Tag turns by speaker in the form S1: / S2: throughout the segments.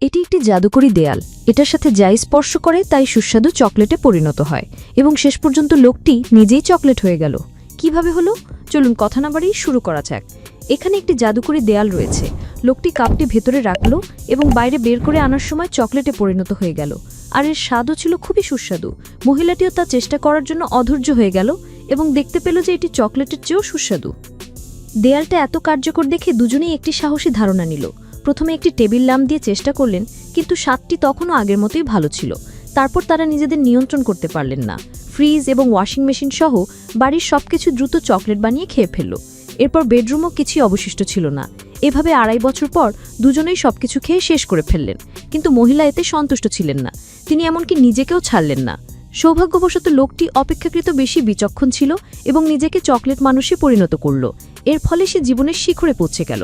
S1: এটি একটি জাদুকরী দেয়াল। এটার সাথে যাই স্পর্শ করে তাই সুস্বাদু চকলেটে পরিণত হয় এবং শেষ পর্যন্ত লোকটি নিজেই চকলেট হয়ে গেল। কীভাবে হলো? চলুন কথা না বাড়িয়ে শুরু করা যাক। এখানে একটি জাদুকরী দেয়াল রয়েছে। লোকটি কাপটি ভেতরে রাখল এবং বাইরে বের করে আনার সময় চকলেটে পরিণত হয়ে গেল। আর এর স্বাদও ছিল খুবই সুস্বাদু। মহিলাটিও তা চেষ্টা করার জন্য অধৈর্য হয়ে গেল এবং দেখতে পেল যে এটি চকলেটের চেয়েও সুস্বাদু। দেয়ালটা এত কার্যকর দেখে দুজনেই একটি সাহসী ধারণা নিল। প্রথমে একটি টেবিল ল্যাম্প দিয়ে চেষ্টা করলেন, কিন্তু স্বাদটি তখনও আগের মতোই ভালো ছিল। তারপর তারা নিজেদের নিয়ন্ত্রণ করতে পারলেন না। ফ্রিজ এবং ওয়াশিং মেশিন সহ বাড়ির সবকিছু দ্রুত চকলেট বানিয়ে খেয়ে ফেলল। এরপর বেডরুমও কিছুই অবশিষ্ট ছিল না। এভাবে আড়াই বছর পর দুজনেই সবকিছু খেয়ে শেষ করে ফেললেন। কিন্তু মহিলা এতে সন্তুষ্ট ছিলেন না। তিনি এমনকি নিজেকেও ছাড়লেন না। সৌভাগ্যবশত লোকটি অপেক্ষাকৃত বেশি বিচক্ষণ ছিল এবং নিজেকে চকলেট মানুষে পরিণত করল। এর ফলে সে জীবনের শিখরে পৌঁছে গেল।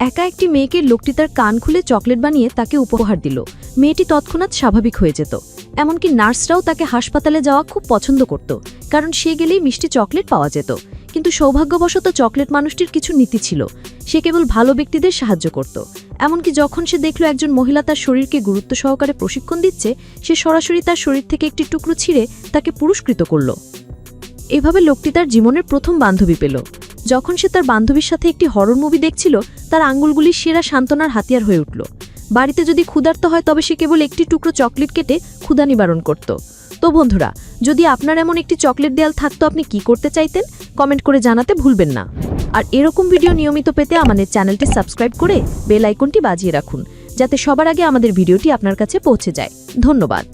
S1: একা একটি মেয়েকে লোকটি তার কান খুলে চকলেট বানিয়ে তাকে উপহার দিল। মেয়েটি তৎক্ষণাৎ স্বাভাবিক হয়ে যেত। এমনকি নার্সরাও তাকে হাসপাতালে যাওয়া খুব পছন্দ করত, কারণ সে গেলেই মিষ্টি চকলেট পাওয়া যেত। কিন্তু সৌভাগ্যবশত চকলেট মানুষটির কিছু নীতি ছিল। সে কেবল ভালো ব্যক্তিদের সাহায্য করত। এমনকি যখন সে দেখল একজন মহিলা তার শরীরকে গুরুত্ব সহকারে প্রশিক্ষণ দিচ্ছে, সে সরাসরি তার শরীর থেকে একটি টুকরো ছিঁড়ে তাকে পুরস্কৃত করল। এভাবে লোকটি তার জীবনের প্রথম বান্ধবী পেল। যখন সে তার বান্ধবীর সাথে একটি হরর মুভি দেখছিল, তার আঙ্গুলগুলি সেরা সান্ত্বনার হাতিয়ার হয়ে উঠল। বাড়িতে যদি ক্ষুধার্ত হয়, তবে সে কেবল একটি টুকরো চকলেট কেটে ক্ষুধা নিবারণ করত। তো বন্ধুরা, যদি আপনার এমন একটি চকলেট দেয়াল থাকতো, আপনি কি করতে চাইতেন? কমেন্ট করে জানাতে ভুলবেন না। আর এরকম ভিডিও নিয়মিত পেতে আমাদের চ্যানেলটি সাবস্ক্রাইব করে বেল আইকনটি বাজিয়ে রাখুন, যাতে সবার আগে আমাদের ভিডিওটি আপনার কাছে পৌঁছে যায়। ধন্যবাদ।